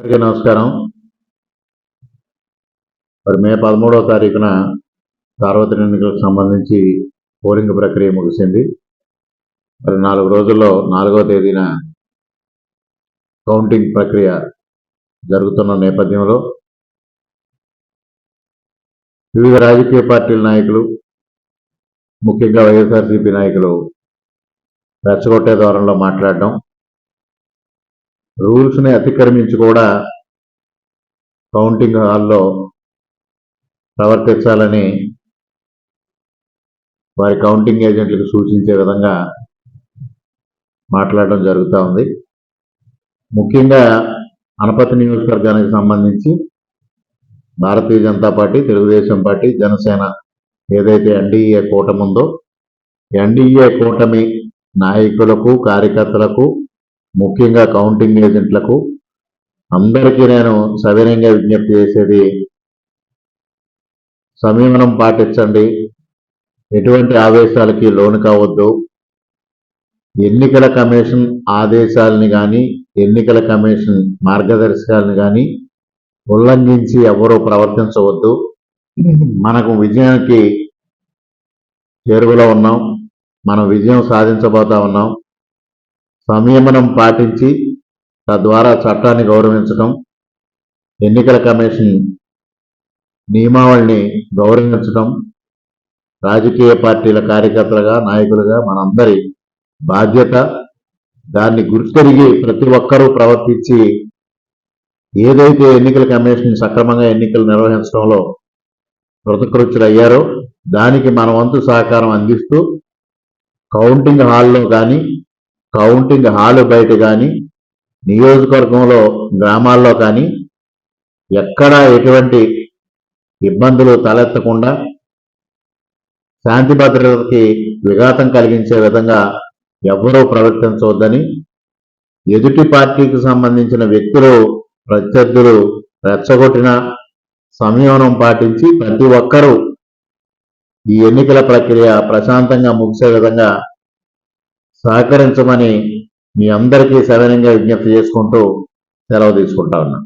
అందరికీ నమస్కారం. మరి మే పదమూడవ తారీఖున సార్వత్రిక ఎన్నికలకు సంబంధించి పోలింగ్ ప్రక్రియ ముగిసింది. మరి నాలుగు రోజుల్లో నాలుగవ తేదీన కౌంటింగ్ ప్రక్రియ జరుగుతున్న నేపథ్యంలో వివిధ రాజకీయ పార్టీల నాయకులు ముఖ్యంగా వైఎస్ఆర్సీపీ నాయకులు రెచ్చగొట్టే ద్వారంలో మాట్లాడడం రూల్స్ని అతిక్రమించి కూడా కౌంటింగ్ హాల్లో ప్రవర్తించాలని వారి కౌంటింగ్ ఏజెంట్లకు సూచించే విధంగా మాట్లాడడం జరుగుతూ ఉంది. ముఖ్యంగా అనపతి నియోజకవర్గానికి సంబంధించి భారతీయ జనతా పార్టీ తెలుగుదేశం పార్టీ జనసేన ఏదైతే ఎన్డీఏ కూటమి ఉందో ఎన్డీఏ కూటమి నాయకులకు కార్యకర్తలకు ముఖ్యంగా కౌంటింగ్ ఏజెంట్లకు అందరికీ నేను సవినయంగా విజ్ఞప్తి చేసేది సంయమనం పాటించండి. ఎటువంటి ఆవేశాలకి లోను కావద్దు. ఎన్నికల కమిషన్ ఆదేశాలని కానీ ఎన్నికల కమిషన్ మార్గదర్శకాలను కానీ ఉల్లంఘించి ఎవరూ ప్రవర్తించవద్దు. మనకు విజయానికి చేరువలో ఉన్నాం. మనం విజయం సాధించబోతా ఉన్నాం. సంయమనం పాటించి తద్వారా చట్టాన్ని గౌరవించడం ఎన్నికల కమిషన్ నియమావళిని గౌరవించడం రాజకీయ పార్టీల కార్యకర్తలుగా నాయకులుగా మనందరి బాధ్యత. దాన్ని గుర్తెరిగి ప్రతి ఒక్కరూ ప్రవర్తించి ఏదైతే ఎన్నికల కమిషన్ సక్రమంగా ఎన్నికలు నిర్వహించడంలో కృతకృత్యులు అయ్యారో దానికి మన వంతు సహకారం అందిస్తూ కౌంటింగ్ హాల్లో కానీ కౌంటింగ్ హాల్ బయట కానీ నియోజకవర్గంలో గ్రామాల్లో కానీ ఎక్కడా ఎటువంటి ఇబ్బందులు తలెత్తకుండా శాంతి భద్రతకి విఘాతం కలిగించే విధంగా ఎవ్వరూ ప్రవర్తించవద్దని ఎదుటి పార్టీకి సంబంధించిన వ్యక్తులు ప్రత్యర్థులు రెచ్చగొట్టిన సంయమనం పాటించి ప్రతి ఒక్కరూ ఈ ఎన్నికల ప్రక్రియ ప్రశాంతంగా ముగిసే విధంగా సహకరించమని మీ అందరికీ సవినంగా విజ్ఞప్తి చేసుకుంటూ సెలవు తీసుకుంటా ఉన్నా.